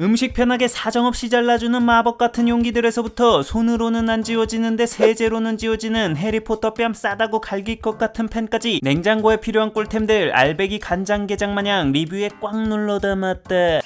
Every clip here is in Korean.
음식 편하게 사정없이 잘라주는 마법 같은 용기들에서부터 손으로는 안 지워지는데 세제로는 지워지는 해리포터 뺨 싸다고 갈길 것 같은 펜까지 냉장고에 필요한 꿀템들 알배기 간장게장 마냥 리뷰에 꽉 눌러 담았다.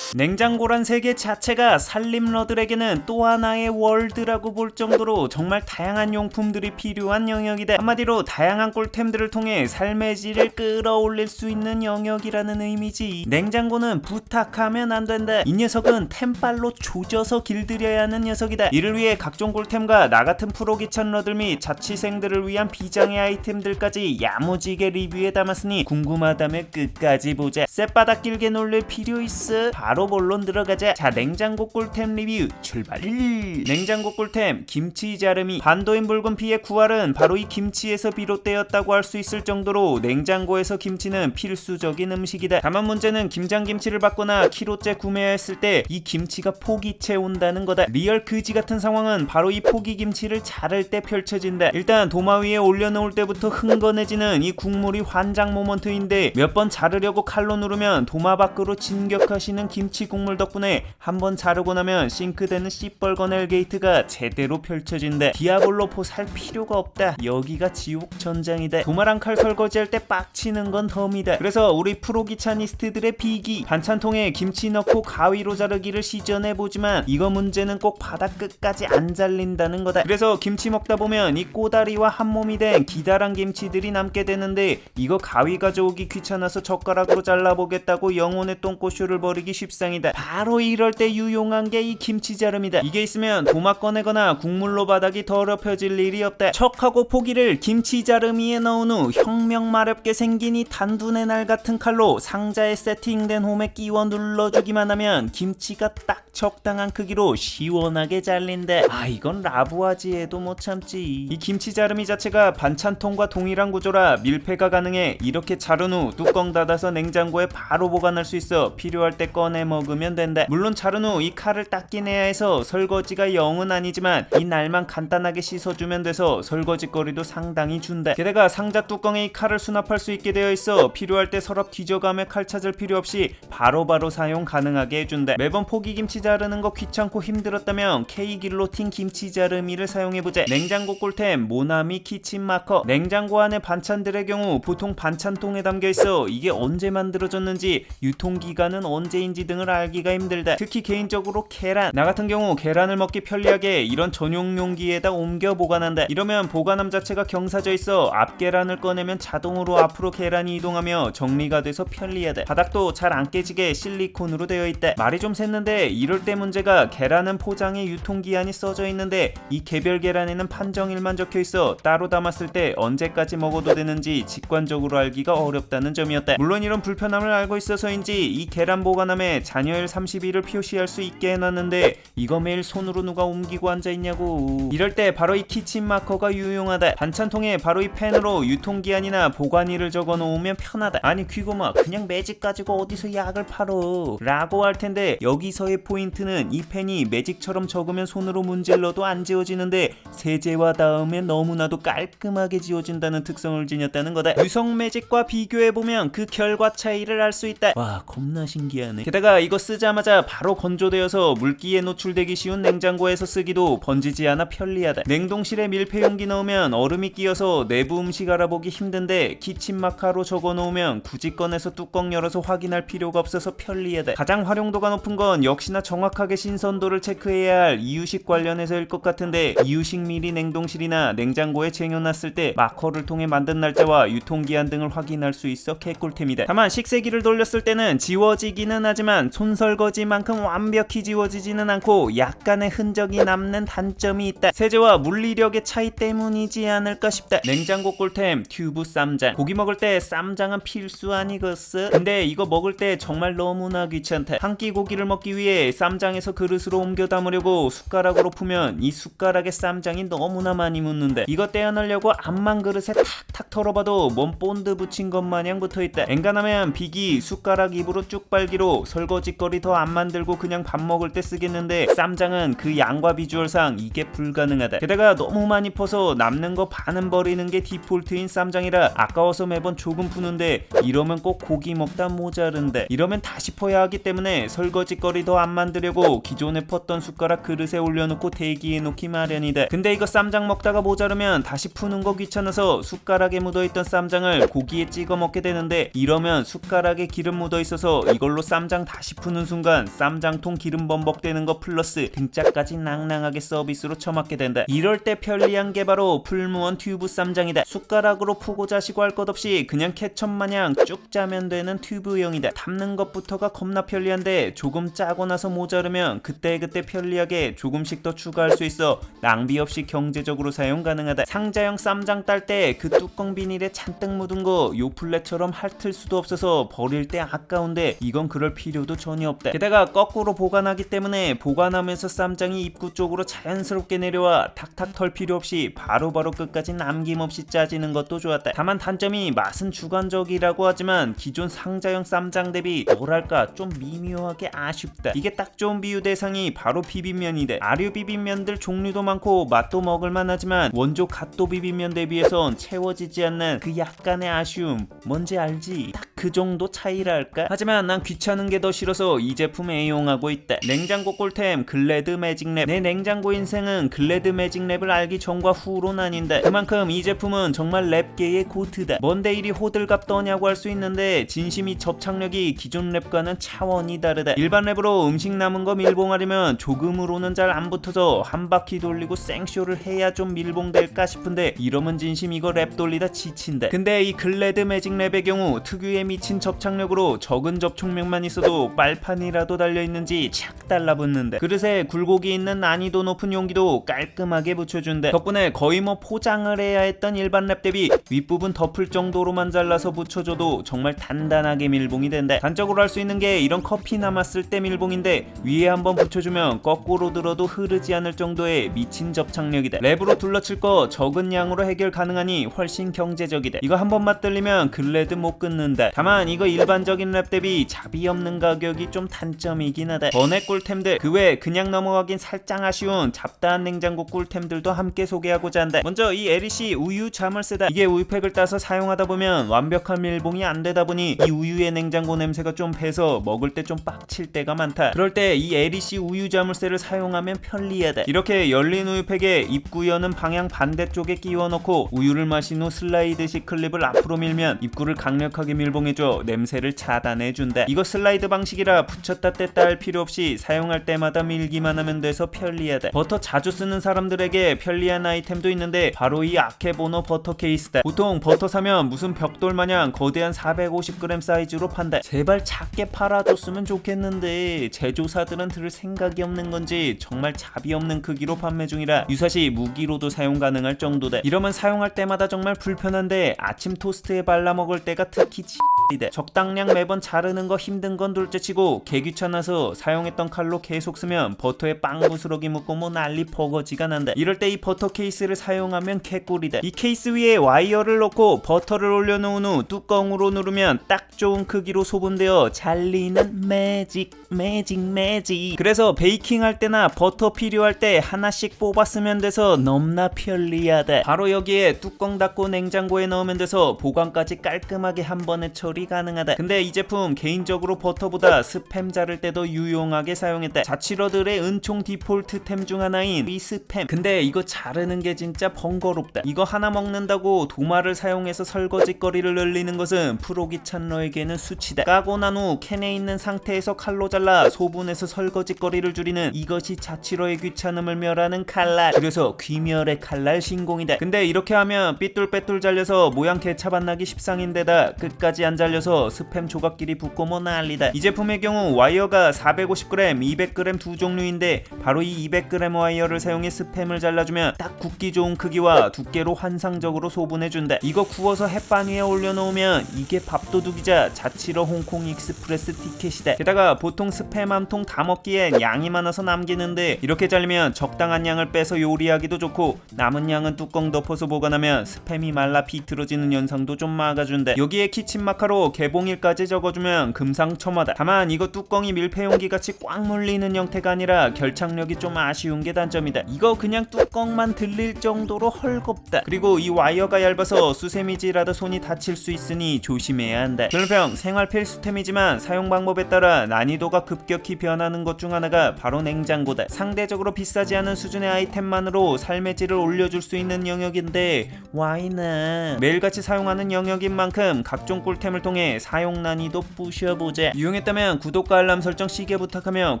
냉장고란 세계 자체가 살림러들에게는 또 하나의 월드라고 볼 정도로 정말 다양한 용품들이 필요한 영역이다. 한마디로 다양한 꿀템들을 통해 삶의 질을 끌어올릴 수 있는 영역이라는 의미지. 냉장고는 부탁하면 안 된다. 이 녀석은 템빨로 조져서 길들여야 하는 녀석이다. 이를 위해 각종 꿀템과 나 같은 프로 기찬러들 및 자취생들을 위한 비장의 아이템들까지 야무지게 리뷰에 담았으니 궁금하다면 끝까지 보자. 쌔바닥 길게 놀릴 필요 있어? 바로 본론 들어가자. 자, 냉장고 꿀템 리뷰 출발. 냉장고 꿀템 김치 자르미 반도인 붉은 피의 구할은 바로 이 김치에서 비롯되었다고 할 수 있을 정도로 냉장고에서 김치는 필수적인 음식이다. 다만 문제는 김장 김치를 받거나 키로째 구매했을 때 이 김치가 포기 채운다는 거다. 리얼 그지 같은 상황은 바로 이 포기 김치를 자를 때 펼쳐진다. 일단 도마 위에 올려놓을 때부터 흥건해지는 이 국물이 환장 모먼트인데 몇 번 자르려고 칼로 누르면 도마 밖으로 진격하시는 김치 국물 덕분에 한번 자르고 나면 싱크대는 시뻘건 엘게이트가 제대로 펼쳐진다. 디아블로포 살 필요가 없다. 여기가 지옥 전장이다. 도마랑 칼 설거지할 때 빡치는 건 덤이다. 그래서 우리 프로 기차니스트들의 비기 반찬통에 김치 넣고 가위로 자르기를 시전해 보지만 이거 문제는 꼭 바닥 끝까지 안 잘린다는 거다. 그래서 김치 먹다 보면 이 꼬다리와 한 몸이 된 기다란 김치들이 남게 되는데 이거 가위 가져오기 귀찮아서 젓가락으로 잘라보겠다고 영혼의 똥꼬쇼를 버리기 쉽 상이다. 바로 이럴 때 유용한 게 이 김치 자름이다. 이게 있으면 도마 꺼내거나 국물로 바닥이 더럽혀질 일이 없다. 척하고 포기를 김치 자르미에 넣은 후 혁명 마렵게 생긴 이 단둔의 날 같은 칼로 상자에 세팅된 홈에 끼워 눌러주기만 하면 김치가 딱 적당한 크기로 시원하게 잘린다. 아 이건 라부아지에도 못 참지. 이 김치 자르미 자체가 반찬통과 동일한 구조라 밀폐가 가능해 이렇게 자른 후 뚜껑 닫아서 냉장고에 바로 보관할 수 있어 필요할 때 꺼내 먹으면 된다. 물론 자른 후 이 칼을 닦기내야 해서 설거지가 영은 아니지만 이 날만 간단하게 씻어주면 돼서 설거지 거리도 상당히 준다. 게다가 상자 뚜껑에 이 칼을 수납할 수 있게 되어 있어 필요할 때 서랍 뒤져가며 칼 찾을 필요 없이 바로 바로 사용 가능하게 해준다. 매번 포기 김치 자르는 거 귀찮고 힘들었다면 K 길로틴 김치 자르미를 사용해보자. 냉장고 꿀템 모나미 키친 마커. 냉장고 안에 반찬들의 경우 보통 반찬통에 담겨 있어 이게 언제 만들어졌는지 유통기간은 언제인지 등을 알기가 힘들다. 특히 개인적으로 계란. 나 같은 경우 계란을 먹기 편리하게 이런 전용 용기에다 옮겨 보관한다. 이러면 보관함 자체가 경사져 있어 앞 계란을 꺼내면 자동으로 앞으로 계란이 이동하며 정리가 돼서 편리하다. 바닥도 잘 안 깨지게 실리콘으로 되어 있다. 말이 좀 샜는데 이럴 때 문제가 계란은 포장에 유통기한이 써져 있는데 이 개별 계란에는 판정일만 적혀 있어 따로 담았을 때 언제까지 먹어도 되는지 직관적으로 알기가 어렵다는 점이었다. 물론 이런 불편함을 알고 있어서인지 이 계란 보관함에 잔여일 30일을 표시할 수 있게 해놨는데 이거 매일 손으로 누가 옮기고 앉아 있냐고. 이럴 때 바로 이 키친 마커가 유용하다. 반찬통에 바로 이 펜으로 유통기한이나 보관일을 적어 놓으면 편하다. 아니 귀고마 그냥 매직 가지고 어디서 약을 팔어 라고 할 텐데 여기서의 포인트는 이 펜이 매직처럼 적으면 손으로 문질러도 안 지워지는데 세제와 닿으면 너무나도 깔끔하게 지워진다는 특성을 지녔다는 거다. 유성 매직과 비교해 보면 그 결과 차이를 알 수 있다. 와 겁나 신기하네. 게다가 이거 쓰자마자 바로 건조되어서 물기에 노출되기 쉬운 냉장고에서 쓰기도 번지지 않아 편리하다. 냉동실에 밀폐 용기 넣으면 얼음이 끼어서 내부 음식 알아보기 힘든데 키친 마카로 적어 놓으면 굳이 꺼내서 뚜껑 열어서 확인할 필요가 없어서 편리하다. 가장 활용도가 높은 건 역시나 정확하게 신선도를 체크해야 할 이유식 관련해서일 것 같은데 이유식 미리 냉동실이나 냉장고에 쟁여놨을 때 마커를 통해 만든 날짜와 유통기한 등을 확인할 수 있어 개꿀템이다. 다만 식세기를 돌렸을 때는 지워지기는 하지만 손설거지만큼 완벽히 지워지지는 않고 약간의 흔적이 남는 단점이 있다. 세제와 물리력의 차이 때문이지 않을까 싶다. 냉장고 꿀템 튜브 쌈장. 고기 먹을 때 쌈장은 필수 아니겠어? 근데 이거 먹을 때 정말 너무나 귀찮다. 한 끼 고기를 먹기 위해 쌈장에서 그릇으로 옮겨 담으려고 숟가락으로 푸면 이 숟가락에 쌈장이 너무나 많이 묻는데 이거 떼어내려고 앞만 그릇에 탁탁 털어봐도 뭔 본드 붙인 것 마냥 붙어있다. 엔간하면 비기 숟가락 입으로 쭉 빨기로 설거지 설거지거리 더 안 만들고 그냥 밥 먹을 때 쓰겠는데 쌈장은 그 양과 비주얼상 이게 불가능하다. 게다가 너무 많이 퍼서 남는 거 반은 버리는 게 디폴트인 쌈장이라 아까워서 매번 조금 푸는데 이러면 꼭 고기 먹다 모자른데 이러면 다시 퍼야 하기 때문에 설거지거리 더 안 만들려고 기존에 펐던 숟가락 그릇에 올려놓고 대기해 놓기 마련이다. 근데 이거 쌈장 먹다가 모자르면 다시 푸는 거 귀찮아서 숟가락에 묻어있던 쌈장을 고기에 찍어 먹게 되는데 이러면 숟가락에 기름 묻어 있어서 이걸로 쌈장 다시 푸는 순간 쌈장통 기름 범벅되는 거 플러스 등짝까지 낭낭하게 서비스로 처맞게 된다. 이럴 때 편리한 게 바로 풀무원 튜브 쌈장이다. 숟가락으로 푸고 자 시고 할 것 없이 그냥 케첩 마냥 쭉 짜면 되는 튜브형이다. 담는 것부터가 겁나 편리한데 조금 짜고 나서 모자르면 그때그때 편리하게 조금씩 더 추가할 수 있어 낭비 없이 경제적으로 사용 가능하다. 상자형 쌈장 딸 때 그 뚜껑 비닐에 잔뜩 묻은 거 요플레처럼 핥을 수도 없어서 버릴 때 아까운데 이건 그럴 필요도 전혀 없다. 게다가 거꾸로 보관하기 때문에 보관하면서 쌈장이 입구 쪽으로 자연스럽게 내려와 탁탁 털 필요 없이 바로 바로 끝까지 남김없이 짜지는 것도 좋았다. 다만 단점이 맛은 주관적이라고 하지만 기존 상자형 쌈장 대비 뭐랄까 좀 미묘하게 아쉽다. 이게 딱 좋은 비유 대상이 바로 비빔면이래. 아류 비빔면들 종류도 많고 맛도 먹을만 하지만 원조 갓도 비빔면 대비해선 채워지지 않는 그 약간의 아쉬움 뭔지 알지? 딱 그 정도 차이랄까? 하지만 난 귀찮은 게 더 싫어서 이 제품 애용하고 있다. 냉장고 꿀템 글래드 매직랩. 내 냉장고 인생은 글래드 매직랩을 알기 전과 후로 나뉜다. 그만큼 이 제품은 정말 랩계의 고트다. 뭔데 이리 호들갑 떠냐고 할 수 있는데 진심이 접착력이 기존 랩과는 차원이 다르다. 일반 랩으로 음식 남은 거 밀봉하려면 조금으로는 잘 안 붙어서 한 바퀴 돌리고 생쇼를 해야 좀 밀봉될까 싶은데 이러면 진심 이거 랩 돌리다 지친다. 근데 이 글래드 매직 랩의 경우 특유의 미친 접착력으로 적은 접촉력만 있어도 빨판이라도 달려 있는지 착 달라붙는데 그릇에 굴곡이 있는 난이도 높은 용기도 깔끔하게 붙여준대. 덕분에 거의 뭐 포장을 해야 했던 일반 랩 대비 윗부분 덮을 정도로만 잘라서 붙여줘도 정말 단단하게 밀봉이 된대. 단적으로 할 수 있는 게 이런 커피 남았을 때 밀봉인데 위에 한번 붙여주면 거꾸로 들어도 흐르지 않을 정도의 미친 접착력이다. 랩으로 둘러칠 거 적은 양으로 해결 가능하니 훨씬 경제적이다. 이거 한번 맛들리면 글래드 못 끊는다. 다만 이거 일반적인 랩 대비 자비 없는 가격이 좀 단점이긴 하다. 번외 꿀템들 그 외 그냥 넘어가긴 살짝 아쉬운 잡다한 냉장고 꿀템들도 함께 소개하고자 한다. 먼저 이 LEC 우유 자물쇠다. 이게 우유팩을 따서 사용하다 보면 완벽한 밀봉이 안 되다 보니 이 우유의 냉장고 냄새가 좀 배서 먹을 때 좀 빡칠 때가 많다. 그럴 때이 LEC 우유 자물쇠를 사용하면 편리하다. 이렇게 열린 우유팩에 입구 여는 방향 반대쪽에 끼워 넣고 우유를 마신 후 슬라이드식 클립을 앞으로 밀면 입구를 강력하게 밀봉해 줘 냄새를 차단해 준다. 이거 슬라이드 방식이라 붙였다 뗐다 할 필요 없이 사용할 때마다 밀기만 하면 돼서 편리하다. 버터 자주 쓰는 사람들에게 편리한 아이템도 있는데 바로 이 아케보노 버터 케이스다. 보통 버터 사면 무슨 벽돌 마냥 거대한 450g 사이즈로 판다. 제발 작게 팔아줬으면 좋겠는데 제조사들은 들을 생각이 없는 건지 정말 자비 없는 크기로 판매 중이라 유사시 무기로도 사용 가능할 정도다. 이러면 사용할 때마다 정말 불편한데 아침 토스트에 발라 먹을 때가 특히 지 이대. 적당량 매번 자르는 거 힘든 건 둘째치고 개 귀찮아서 사용했던 칼로 계속 쓰면 버터에 빵 부스러기 묻고 뭐 난리 퍼거지가 난다. 이럴 때 이 버터 케이스를 사용하면 개꿀이다. 이 케이스 위에 와이어를 넣고 버터를 올려놓은 후 뚜껑으로 누르면 딱 좋은 크기로 소분되어 잘리는 매직 매직 매직. 그래서 베이킹 할 때나 버터 필요할 때 하나씩 뽑아 쓰면 돼서 넘나 편리하다. 바로 여기에 뚜껑 닫고 냉장고에 넣으면 돼서 보관까지 깔끔하게 한 번에 처리 가능하다. 근데 이 제품 개인적으로 버터보다 스팸 자를 때도 유용하게 사용했다. 자취러들의 은총 디폴트템 중 하나인 이 스팸. 근데 이거 자르는 게 진짜 번거롭다. 이거 하나 먹는다고 도마를 사용해서 설거지거리를 늘리는 것은 프로 귀찮러에게는 수치다. 까고 난 후 캔에 있는 상태에서 칼로 잘라 소분해서 설거지거리를 줄이는 이것이 자취러의 귀찮음을 멸하는 칼날. 그래서 귀멸의 칼날 신공이다. 근데 이렇게 하면 삐뚤빼뚤 잘려서 모양 개차 반나기 십상인데다 끝까지 안 잘려서 스팸 조각끼리 붙고 뭐 난리다. 이 제품의 경우 와이어가 450g, 200g 두 종류인데 바로 이 200g 와이어를 사용해 스팸을 잘라주면 딱 굽기 좋은 크기와 두께로 환상적으로 소분해준다. 이거 구워서 햇반 위에 올려놓으면 이게 밥도둑이자 자취러 홍콩 익스프레스 티켓이다. 게다가 보통 스팸 한 통 다 먹기엔 양이 많아서 남기는데 이렇게 잘리면 적당한 양을 빼서 요리하기도 좋고 남은 양은 뚜껑 덮어서 보관하면 스팸이 말라 비틀어지는 현상도 좀 막아준다. 여기에 키친마크 마카로 개봉일까지 적어주면 금상첨화다. 다만 이거 뚜껑이 밀폐용기 같이 꽉 물리는 형태가 아니라 결착력이 좀 아쉬운 게 단점이다. 이거 그냥 뚜껑만 들릴 정도로 헐겁다. 그리고 이 와이어가 얇아서 수세미지라도 손이 다칠 수 있으니 조심해야 한다. 별평 생활 필수템이지만 사용 방법에 따라 난이도가 급격히 변하는 것 중 하나가 바로 냉장고다. 상대적으로 비싸지 않은 수준의 아이템만으로 삶의 질을 올려줄 수 있는 영역인데 와이는 매일같이 사용하는 영역인 만큼 각종 꿀템 을 통해 사용 난이도 부셔보자. 유용했다면 구독과 알람 설정 시계 부탁하며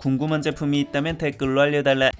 궁금한 제품이 있다면 댓글로 알려달라.